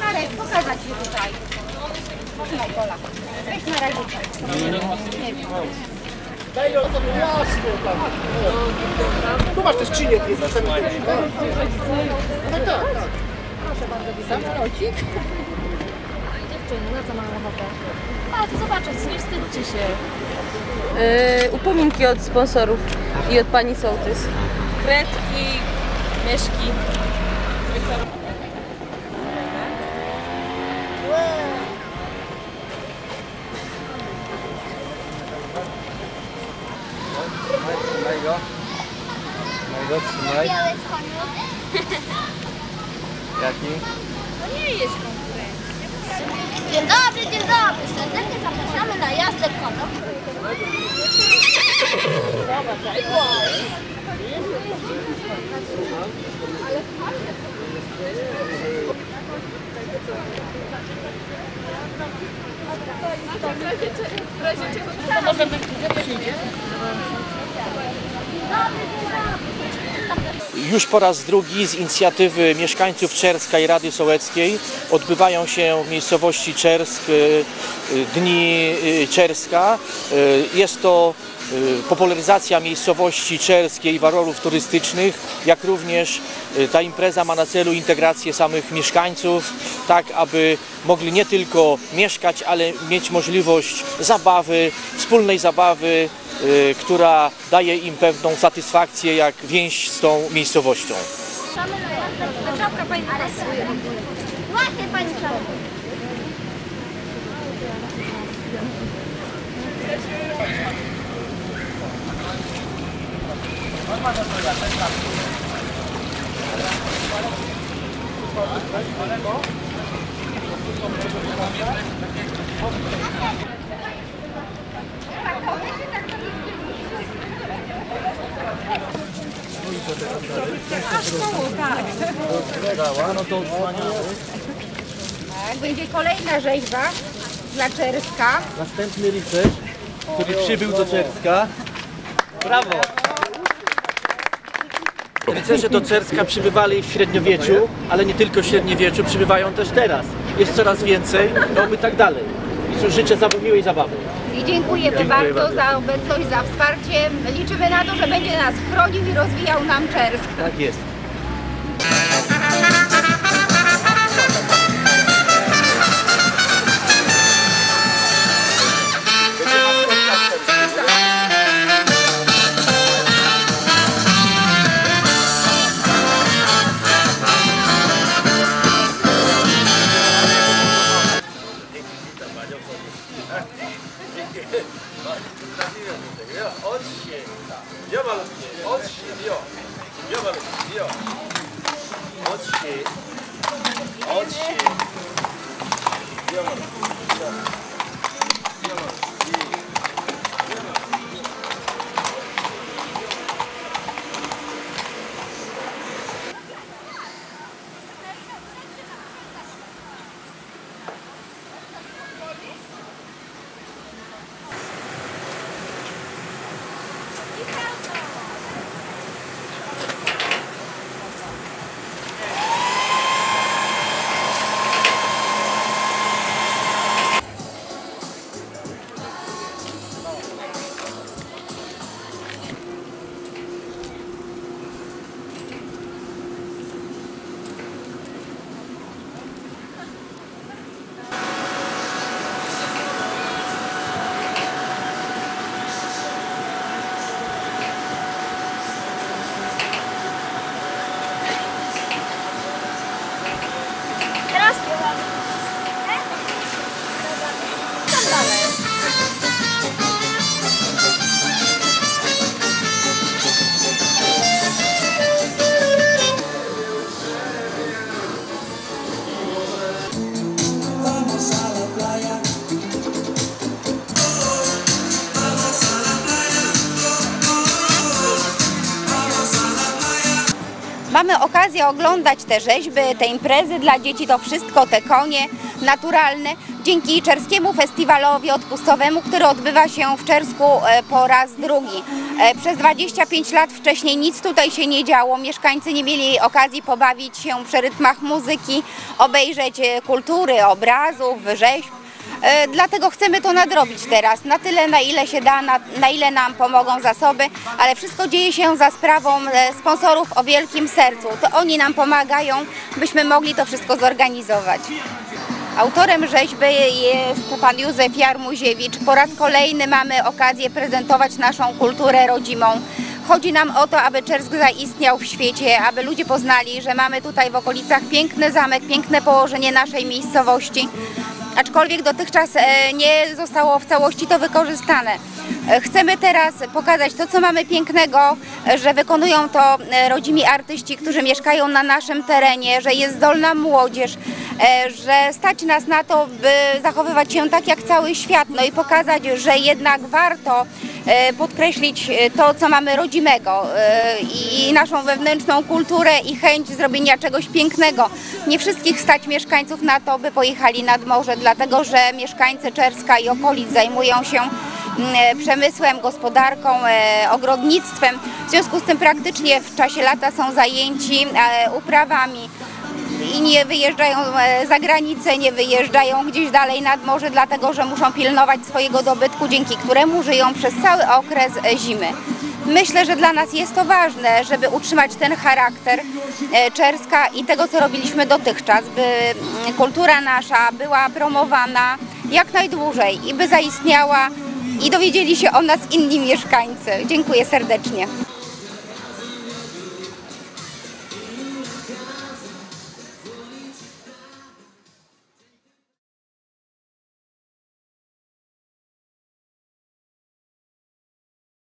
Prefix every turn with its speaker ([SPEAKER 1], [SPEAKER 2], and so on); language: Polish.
[SPEAKER 1] Marek, pokazać się tutaj. Trzymaj kola. Weź na razie. Nie wiem.
[SPEAKER 2] Daj ją to jasno tam. Tu masz te skrzynie, jest na samym tak, tak.
[SPEAKER 1] Samolocik. Dziewczyny, na co mają ochotę? A, zobaczyć, nie wstydźcie się.
[SPEAKER 3] Yy, upominki od sponsorów i od pani sołtys. Kredki, mieszki.
[SPEAKER 4] Trzymaj go. Trzymaj go, trzymaj.
[SPEAKER 1] Biały z koniu.
[SPEAKER 4] Jaki?
[SPEAKER 1] Dzień dobry, dzień dobry. Serdecznie zapraszamy na jazdę konno.
[SPEAKER 5] Już po raz drugi z inicjatywy mieszkańców Czerska i Rady Sołeckiej odbywają się w miejscowości Czersk y, y, Dni y, Czerska. Jest to popularyzacja miejscowości czerskiej i turystycznych, jak również y, ta impreza ma na celu integrację samych mieszkańców, tak aby mogli nie tylko mieszkać, ale mieć możliwość zabawy, wspólnej zabawy, y, która daje im pewną satysfakcję, jak więź z tą miejscowością.
[SPEAKER 1] Czapka pani pani czapka. Tak, będzie kolejna rzeźba dla Czerska.
[SPEAKER 4] Następny rycerz, który przybył do Czerska. Brawo! Rycerze do Czerska przybywali w średniowieczu, ale nie tylko w średniowieczu, przybywają też teraz. Jest coraz więcej, to oby tak dalej. I życzę za miłej zabawy.
[SPEAKER 1] I dziękujemy bardzo, za obecność, za wsparcie. Liczymy na to, że będzie nas chronił i rozwijał nam Czersk.
[SPEAKER 4] Tak jest.
[SPEAKER 1] Mamy okazję oglądać te rzeźby, te imprezy dla dzieci, to wszystko, te konie naturalne. dzięki Czerskiemu Festiwalowi Odpustowemu, który odbywa się w Czersku e, po raz drugi. E, Przez 25 lat wcześniej nic tutaj się nie działo, mieszkańcy nie mieli okazji pobawić się przy rytmach muzyki, obejrzeć e, kultury, obrazów, rzeźb. E, Dlatego chcemy to nadrobić teraz, na tyle na ile się da, na, na ile nam pomogą zasoby, ale wszystko dzieje się za sprawą e, sponsorów o wielkim sercu. To oni nam pomagają, byśmy mogli to wszystko zorganizować. Autorem rzeźby jest pan Józef Jarmuziewicz. Po raz kolejny mamy okazję prezentować naszą kulturę rodzimą. Chodzi nam o to, aby Czersk zaistniał w świecie, aby ludzie poznali, że mamy tutaj w okolicach piękny zamek, piękne położenie naszej miejscowości. Aczkolwiek dotychczas e, nie zostało w całości to wykorzystane. E, Chcemy teraz pokazać to, co mamy pięknego, e, że wykonują to rodzimi artyści, którzy mieszkają na naszym terenie, że jest zdolna młodzież, że stać nas na to, by zachowywać się tak jak cały świat, no i pokazać, że jednak warto podkreślić to, co mamy rodzimego i naszą wewnętrzną kulturę i chęć zrobienia czegoś pięknego. Nie wszystkich stać mieszkańców na to, by pojechali nad morze, dlatego że mieszkańcy Czerska i okolic zajmują się mm, przemysłem, gospodarką, e, ogrodnictwem. W związku z tym praktycznie w czasie lata są zajęci e, uprawami i nie wyjeżdżają e, za granicę, nie wyjeżdżają gdzieś dalej nad morze, dlatego że muszą pilnować swojego dobytku, dzięki któremu żyją przez cały okres e, zimy. Myślę, że dla nas jest to ważne, żeby utrzymać ten charakter e, Czerska i tego, co robiliśmy dotychczas, by mm, kultura nasza była promowana jak najdłużej i by zaistniała i dowiedzieli się o nas inni mieszkańcy. Dziękuję serdecznie.